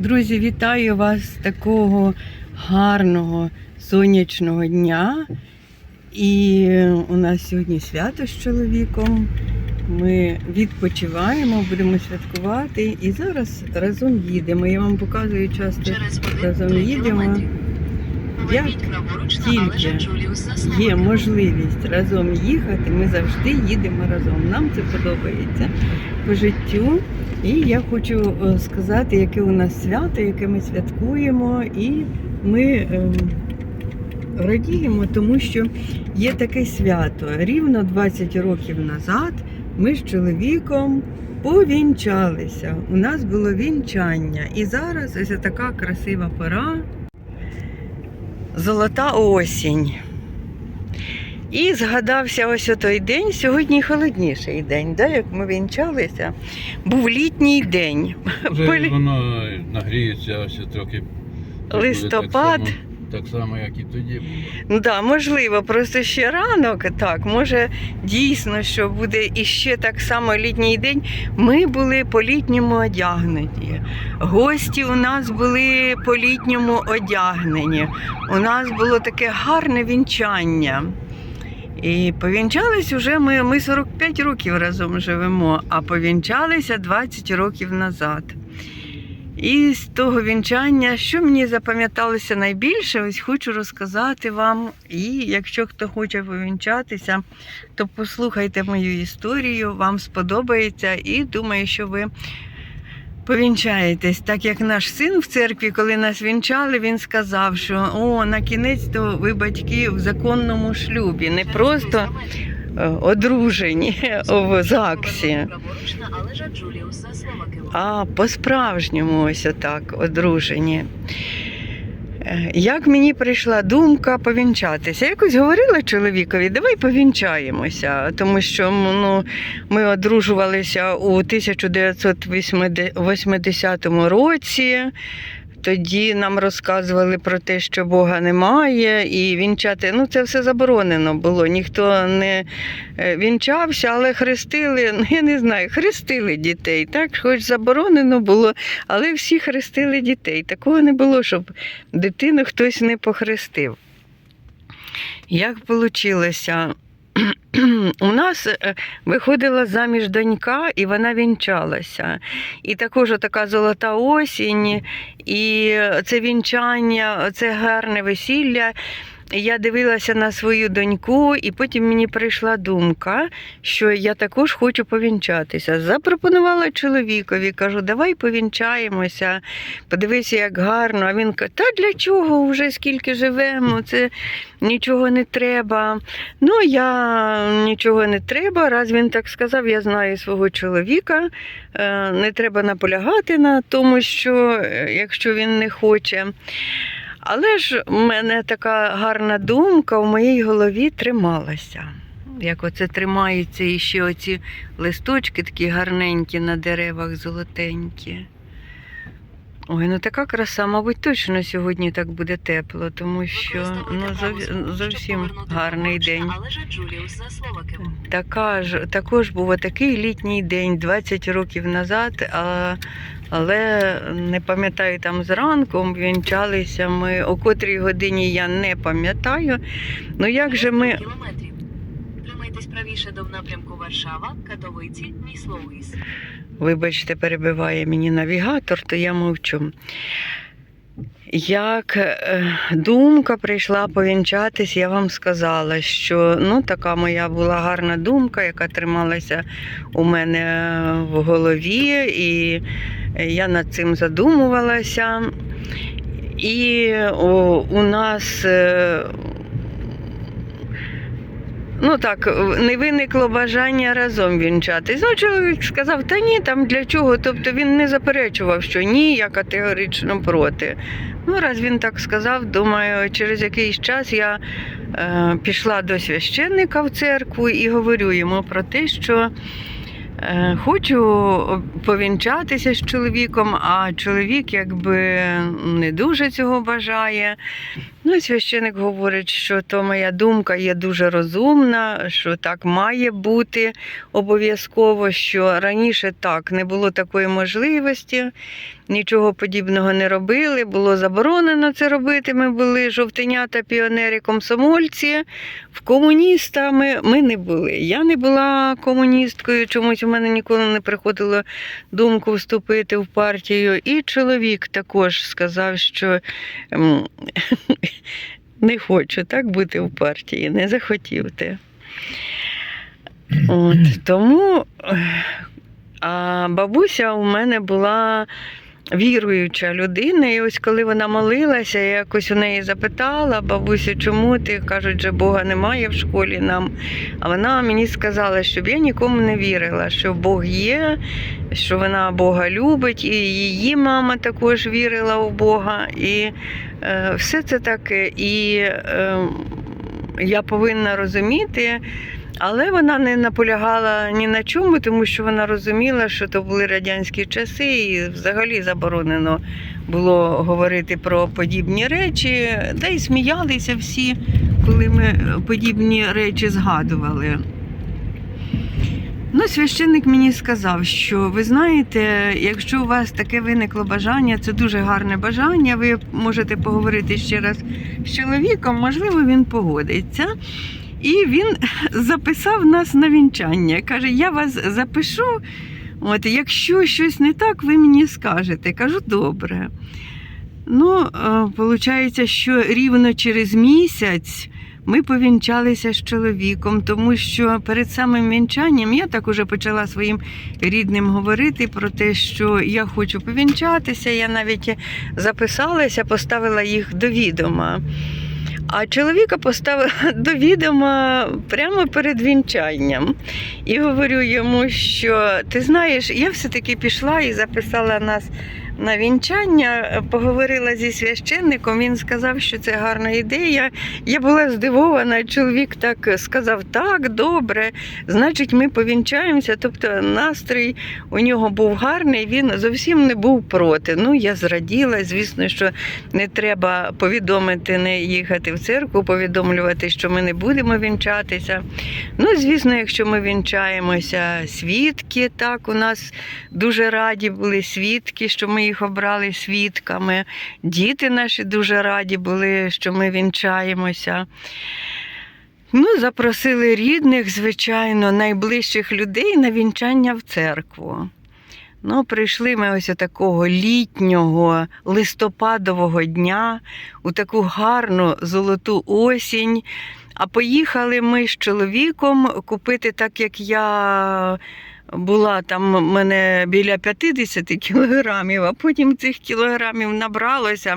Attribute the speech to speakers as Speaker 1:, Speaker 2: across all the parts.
Speaker 1: Друзі, вітаю вас такого гарного сонячного дня. І у нас сьогодні свято з чоловіком. Ми відпочиваємо, будемо святкувати і зараз разом їдемо. Я вам показую часто разом
Speaker 2: 1-3
Speaker 1: їдемо. Як тільки Є можливість разом їхати. Ми завжди їдемо разом. Нам це подобається по життю. І я хочу е, сказати, яке у нас свято, яке ми святкуємо, і ми ем, радіємо, тому що є таке свято. Рівно 20 років назад ми з чоловіком повінчалися. У нас було вінчання. І зараз ось така красива пора. Золота осінь. І згадався ось той день, сьогодні холодніший день, да, як ми вінчалися. Був літній день.
Speaker 3: Вже воно нагріється ось трохи.
Speaker 1: Листопад.
Speaker 3: Так само, як і тоді було.
Speaker 1: Ну да, можливо, просто ще ранок, так, може дійсно, що буде іще так само літній день. Ми були по-літньому одягнені. Гості у нас були по-літньому одягнені. У нас було таке гарне вінчання. І повінчались уже ми, ми 45 років разом живемо, а повінчалися 20 років назад. І з того вінчання, що мені запам'яталося найбільше, ось хочу розказати вам. І якщо хто хоче повінчатися, то послухайте мою історію, вам сподобається, і думаю, що ви повінчаєтесь. Так як наш син в церкві, коли нас вінчали, він сказав, що о, на кінець то ви батьки в законному шлюбі, не просто
Speaker 2: 300 метрів.
Speaker 1: Одружені в ЗАГСі. А по-справжньому ось отак одружені. Е, Як мені прийшла думка повінчатися? Я якось говорила чоловікові, давай повінчаємося, тому що ну, ми одружувалися у 1980 році. Тоді нам розказували про те, що Бога немає, і вінчати. Ну, це все заборонено було. Ніхто не е, вінчався, але хрестили, ну я не знаю, хрестили дітей. Так, хоч заборонено було, але всі хрестили дітей. Такого не було, щоб дитину хтось не похрестив. Як вийшло? У нас е, виходила заміж донька, і вона вінчалася. І також така золота осінь, і це вінчання, це гарне весілля. Я дивилася на свою доньку, і потім мені прийшла думка, що я також хочу повінчатися. Запропонувала чоловікові, кажу, давай повінчаємося, подивися, як гарно. А він каже, та для чого вже скільки живемо, це нічого не треба. Ну, я нічого не треба. Раз він так сказав, я знаю свого чоловіка. Е, Не треба наполягати на тому, що е, якщо він не хоче. Але ж в мене така гарна думка в моїй голові трималася. Як оце тримаються і ще оці листочки такі гарненькі на деревах, золотенькі. Ой, ну така краса, мабуть, точно сьогодні так буде тепло, тому що ну, зов- зовсім гарний день. Така ж, також був такий літній день 20 років назад, а, але не пам'ятаю там зранку, вінчалися ми о котрій годині я не пам'ятаю. Ну як же ми.
Speaker 2: Тримайтесь правіше до напрямку Варшава, Катовиці, Міслоуїс.
Speaker 1: Вибачте, перебиває мені навігатор, то я мовчу. Як е, думка прийшла повінчатись, я вам сказала, що ну, така моя була гарна думка, яка трималася у мене в голові, і я над цим задумувалася. І у нас е, Ну так, не виникло бажання разом вінчатись. Ну, чоловік сказав, та ні, там для чого? Тобто він не заперечував, що ні, я категорично проти. Ну, раз він так сказав, думаю, через якийсь час я е, пішла до священника в церкву і говорю йому про те, що е, хочу повінчатися з чоловіком, а чоловік якби не дуже цього бажає. Ну, священик говорить, що то моя думка є дуже розумна, що так має бути обов'язково, що раніше так не було такої можливості, нічого подібного не робили, було заборонено це робити. Ми були жовтенята, піонери, комсомольці. В комуністами ми не були. Я не була комуністкою, чомусь у мене ніколи не приходило думку вступити в партію. І чоловік також сказав, що ем, не хочу так бути в партії, не захотів ти. От, тому а бабуся у мене була віруюча людина, і ось коли вона молилася, я якось у неї запитала, бабусю, чому ти кажуть, що Бога немає в школі нам. А вона мені сказала, щоб я нікому не вірила, що Бог є, що вона Бога любить, і її мама також вірила у Бога. І все це таке. І е, я повинна розуміти. Але вона не наполягала ні на чому, тому що вона розуміла, що то були радянські часи, і взагалі заборонено було говорити про подібні речі. Та й сміялися всі, коли ми подібні речі згадували. Ну, священник мені сказав, що ви знаєте, якщо у вас таке виникло бажання, це дуже гарне бажання. Ви можете поговорити ще раз з чоловіком, можливо, він погодиться. І він записав нас на вінчання. Каже: Я вас запишу. От, якщо щось не так, ви мені скажете. Кажу, добре. Ну, виходить, що рівно через місяць ми повінчалися з чоловіком, тому що перед самим вінчанням я так уже почала своїм рідним говорити про те, що я хочу повінчатися. Я навіть записалася, поставила їх до відома. А чоловіка поставила до відома прямо перед вінчанням. І говорю йому, що ти знаєш, я все-таки пішла і записала нас на вінчання, поговорила зі священником. Він сказав, що це гарна ідея. Я була здивована. Чоловік так сказав: так, добре, значить, ми повінчаємося. Тобто настрій у нього був гарний, він зовсім не був проти. Ну, я зраділа. Звісно, що не треба повідомити, не їхати в церкву, повідомлювати, що ми не будемо вінчатися. Ну, звісно, якщо ми вінчаємося, свідки, так, у нас дуже раді були свідки, що ми їх обрали свідками. Діти наші дуже раді були, що ми вінчаємося. Ну, запросили рідних, звичайно, найближчих людей на вінчання в церкву. Ну, прийшли ми ось такого літнього листопадового дня у таку гарну золоту осінь. А поїхали ми з чоловіком купити, так як я була там в мене біля 50 кілограмів, а потім цих кілограмів набралося.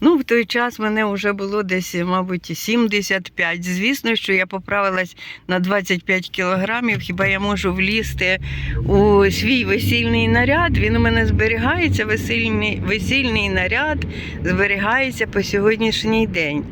Speaker 1: Ну, в той час мене вже було десь, мабуть, 75. Звісно, що я поправилась на 25 кілограмів. Хіба я можу влізти у свій весільний наряд? Він у мене зберігається, весільний, весільний наряд зберігається по сьогоднішній день.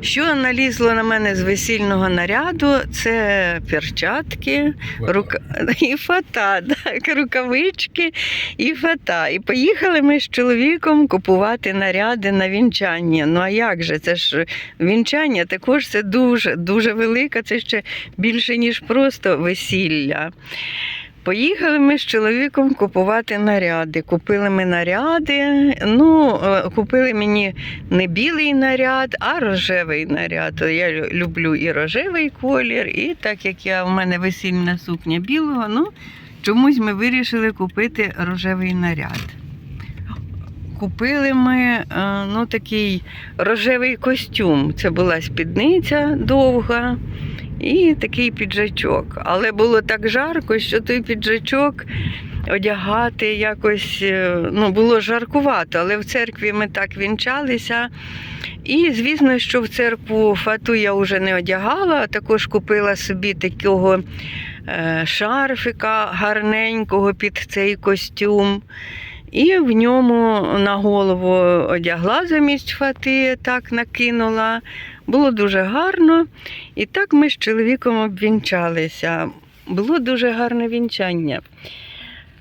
Speaker 1: Що налізло на мене з весільного наряду, це перчатки, рука... і фата, так, рукавички і фата. І поїхали ми з чоловіком купувати наряди на вінчання. Ну а як же? Це ж вінчання також це дуже, дуже велике, це ще більше, ніж просто весілля. Поїхали ми з чоловіком купувати наряди. Купили ми наряди. Ну, е, купили мені не білий наряд, а рожевий наряд. Я люблю і рожевий колір, і так як я в мене весільна сукня білого, ну чомусь ми вирішили купити рожевий наряд. Купили ми е, ну, такий рожевий костюм. Це була спідниця довга і такий піджачок. Але було так жарко, що той піджачок одягати якось е, ну, було жаркувато, але в церкві ми так вінчалися. І, звісно, що в церкву фату я вже не одягала, а також купила собі такого е, шарфика гарненького під цей костюм. І в ньому на голову одягла замість фати, так накинула. Було дуже гарно. І так ми з чоловіком обвінчалися. Було дуже гарне вінчання.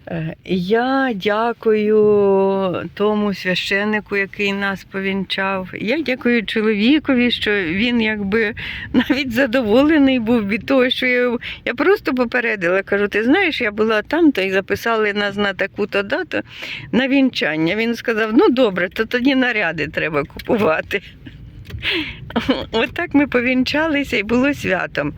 Speaker 1: Е, Я дякую тому священнику, який нас повінчав. Я дякую чоловікові, що він якби навіть задоволений був від того, що я, я просто попередила. Кажу, ти знаєш, я була там, то і записали нас на таку-то дату на вінчання. Він сказав: ну добре, то тоді наряди треба купувати. Отак ми повінчалися і було святом.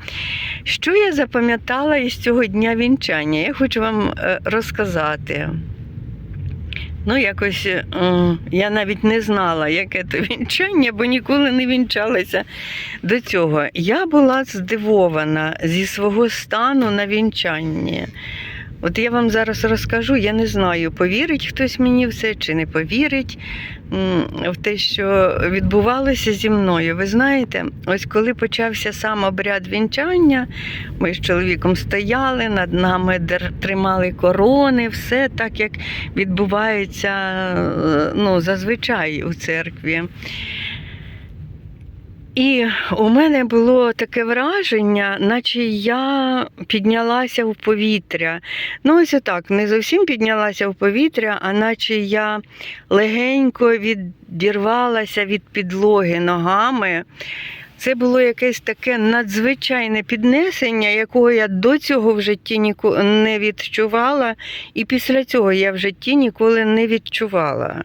Speaker 1: Що я запам'ятала із цього дня вінчання? Я хочу вам е, розказати. Ну, якось е, я навіть не знала, яке то вінчання, бо ніколи не вінчалася до цього. Я була здивована зі свого стану на вінчанні. От я вам зараз розкажу, я не знаю, повірить хтось мені в це чи не повірить в те, що відбувалося зі мною. Ви знаєте, ось коли почався сам обряд вінчання, ми з чоловіком стояли, над нами тримали корони, все так, як відбувається е, ну, зазвичай у церкві. І у мене було таке враження, наче я піднялася в повітря. Ну, ось отак, не зовсім піднялася в повітря, а наче я легенько відірвалася від підлоги ногами. Це було якесь таке надзвичайне піднесення, якого я до цього в житті ніко- не відчувала, і після цього я в житті ніколи не відчувала.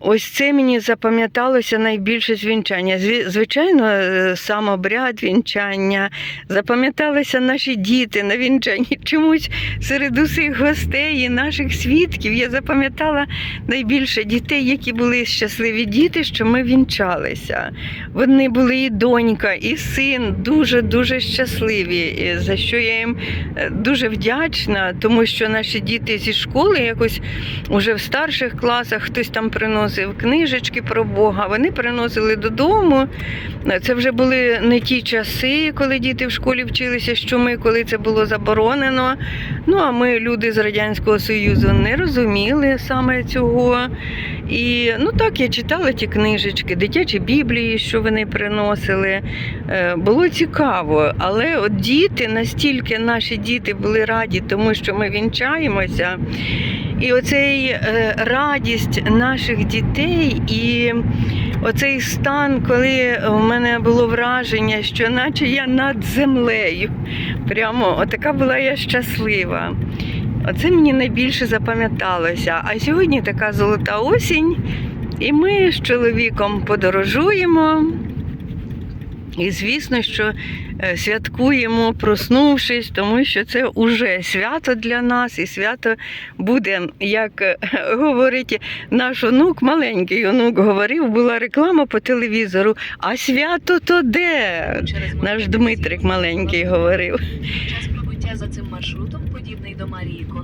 Speaker 1: Ось це мені запам'яталося найбільше з вінчання. Звичайно, е, сам обряд вінчання, запам'яталися наші діти на вінчанні. Чомусь серед усіх гостей і наших свідків я запам'ятала найбільше дітей, які були щасливі діти, що ми вінчалися. Вони були і донька, і син дуже-дуже щасливі, за що я їм е, дуже вдячна, тому що наші діти зі школи якось уже в старших класах хтось там приносив книжечки про Бога. Вони приносили додому. Це вже були не ті часи, коли діти в школі вчилися, що ми, коли це було заборонено. Ну а ми, люди з Радянського Союзу, не розуміли саме цього. І ну так я читала ті книжечки, дитячі біблії, що вони приносили. Е, Було цікаво, але от діти, настільки наші діти були раді, тому що ми вінчаємося. І оцей е, радість наших дітей, і оцей стан, коли у мене було враження, що наче я над землею. Прямо отака була я щаслива. Оце мені найбільше запам'яталося. А сьогодні така золота осінь, і ми з чоловіком подорожуємо. І звісно, що е, святкуємо, проснувшись, тому що це уже свято для нас, і свято буде, як е, говорить наш онук, маленький онук говорив, була реклама по телевізору. А свято то де? Наш Дмитрик маленький говорив.
Speaker 2: Час прибуття за цим маршрутом подібний до Марії Краков.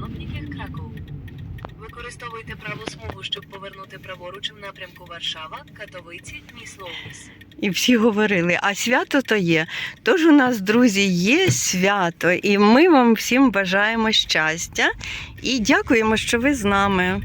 Speaker 2: Використовуйте праву смугу, щоб повернути праворуч в напрямку Варшава, Катовиці, Місловіс.
Speaker 1: І всі говорили, а свято то є. Тож у нас, друзі, є свято, і ми вам всім бажаємо щастя і дякуємо, що ви з нами.